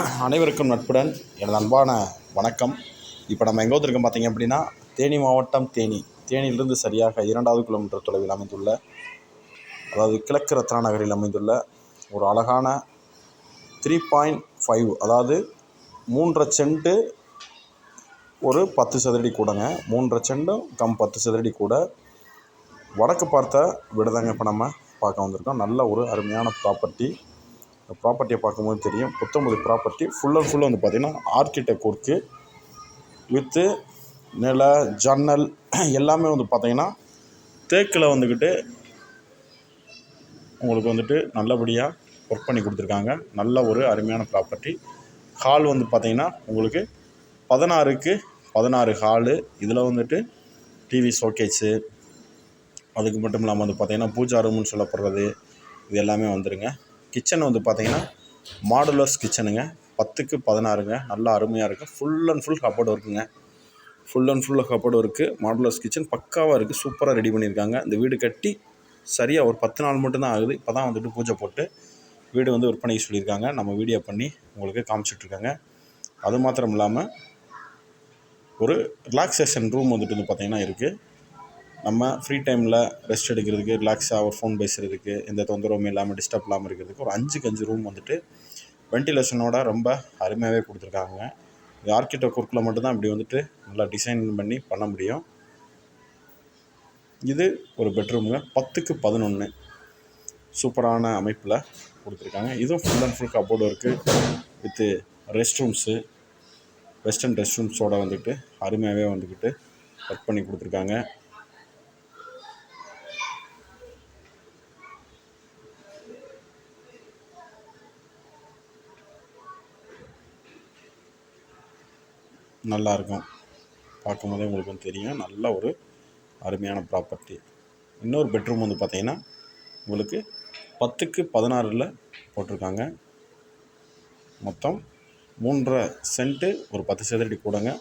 அனைவருக்கும் நட்புடன் எனது அன்பான வணக்கம். இப்போ நம்ம எங்கே வந்திருக்கோம் பார்த்தீங்க அப்படின்னா தேனி மாவட்டம் தேனி. தேனியிலிருந்து சரியாக இரண்டாவது கிலோமீட்டர் தொலைவில் அமைந்துள்ள அதாவது கிழக்கு ரத்னா நகரில் அமைந்துள்ள ஒரு அழகான த்ரீ பாயிண்ட் ஃபைவ் அதாவது மூன்றரை சென்ட்டு ஒரு பத்து சதுரடி கூடங்க. மூன்றரை செண்டும் கம் பத்து சதுரடி கூட. வடக்கு பார்த்த விடுதங்க இப்போ நம்ம பார்க்க வந்திருக்கோம். நல்ல ஒரு அருமையான ப்ராப்பர்ட்டி ப்ராப்பர்ட்டியை பார்க்கும்போது தெரியும். புத்தம்புது ப்ராப்பர்ட்டி ஃபுல் அண்ட் ஃபுல்லாக வந்து பார்த்திங்கன்னா ஆர்கிடெக்ட் ஒர்க்கு வித்து நில ஜன்னல் எல்லாமே வந்து பார்த்திங்கன்னா தேக்கில் வந்துக்கிட்டு உங்களுக்கு வந்துட்டு நல்லபடியாக ஒர்க் பண்ணி கொடுத்துருக்காங்க. நல்ல ஒரு அருமையான ப்ராப்பர்ட்டி ஹால் வந்து பார்த்திங்கன்னா உங்களுக்கு பதினாறுக்கு பதினாறு ஹாலு இதில் வந்துட்டு டிவி ஷோகேஸு அதுக்கு மட்டும் இல்லாமல் வந்து பார்த்திங்கன்னா பூஜா ரூம்னு சொல்லப்படுறது இது எல்லாமே வந்துடுங்க கிச்சன் வந்து பார்த்திங்கன்னா மாடுலர்ஸ் கிச்சனுங்க. பத்துக்கு பதினாறுங்க. நல்லா அருமையாக இருக்குது ஃபுல் அண்ட் ஃபுல் கப்போர்டு ஒர்க்குங்க ஃபுல் அண்ட் ஃபுல்லாக கப்போர்டு ஒர்க்கு மாடுலர்ஸ் கிச்சன் பக்காவாக இருக்குது சூப்பராக ரெடி பண்ணியிருக்காங்க. இந்த வீடு கட்டி சரியாக ஒரு பத்து நாள் மட்டும்தான் ஆகுது. இப்போ தான் வந்துட்டு பூஜை போட்டு வீடு வந்து விற்பனைக்கு சொல்லியிருக்காங்க. நம்ம வீடியோ பண்ணி உங்களுக்கு காமிச்சிட்ருக்காங்க அது மாத்திரம் இல்லாமல் ஒரு ரிலாக்ஸேஷன் ரூம் வந்துட்டு வந்து பார்த்திங்கன்னா இருக்குது நம்ம ஃப்ரீ டைமில் ரெஸ்ட் எடுக்கிறதுக்கு ரிலாக்ஸாக ஒரு ஃபோன் பேசுகிறதுக்கு எந்த தொந்தரவும் இல்லாமல் டிஸ்டர்ப் இல்லாமல் இருக்கிறதுக்கு ஒரு அஞ்சுக்கு அஞ்சு ரூம் வந்துட்டு வென்டிலேஷனோட ரொம்ப அருமையாகவே கொடுத்துருக்காங்க. இது ஆர்கிடெக்ட் ஒர்க்கில் மட்டும்தான் இப்படி வந்துட்டு நல்லா டிசைன் பண்ணி பண்ண முடியும். இது ஒரு பெட்ரூமுங்க பத்துக்கு பதினொன்று சூப்பரான அமைப்பில் கொடுத்துருக்காங்க. இதுவும் ஃபுல் அண்ட் ஃபுல் கபோர்டு இருக்குது with rest rooms western rest ரூம்ஸோடு வந்துட்டு அருமையாகவே வந்துக்கிட்டு ஒர்க் பண்ணி கொடுத்துருக்காங்க. நல்லாயிருக்கும். பார்க்கும்போதே உங்களுக்கும் தெரியும். நல்ல ஒரு அருமையான ப்ராப்பர்ட்டி இன்னொரு பெட்ரூம் வந்து பார்த்தீங்கன்னா உங்களுக்கு பத்துக்கு பதினாறில் போட்டிருக்காங்க. மொத்தம் மூன்றரை சென்ட்டு ஒரு பத்து சதுரடி கூடங்க.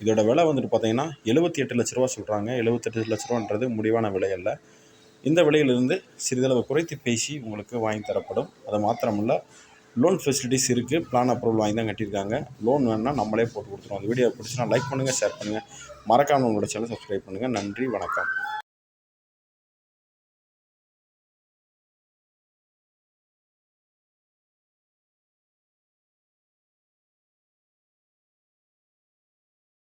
இதோட விலை வந்துட்டு பார்த்தீங்கன்னா எழுபத்தி எட்டு லட்ச ரூபா சொல்கிறாங்க எழுபத்தெட்டு லட்ச ரூபான்றது முடிவான விலை அல்ல. இந்த விலையிலிருந்து சிறிதளவு குறைத்து பேசி உங்களுக்கு வாங்கி தரப்படும். அது மாத்திரமல்ல லோன் ஃபெசிலிட்டிஸ் இருக்குது பிளான் அப்ரூவல் வாங்கி தான் கட்டியிருக்காங்க. லோன் வேணுன்னா நம்மளே போட்டு கொடுத்துருவோம். அந்த வீடியோ பிடிச்சினா லைக் பண்ணுங்கள் ஷேர் பண்ணுங்கள் மறக்காமல் உங்களோட சேனல் சப்ஸ்கிரைப் பண்ணுங்கள் நன்றி வணக்கம்.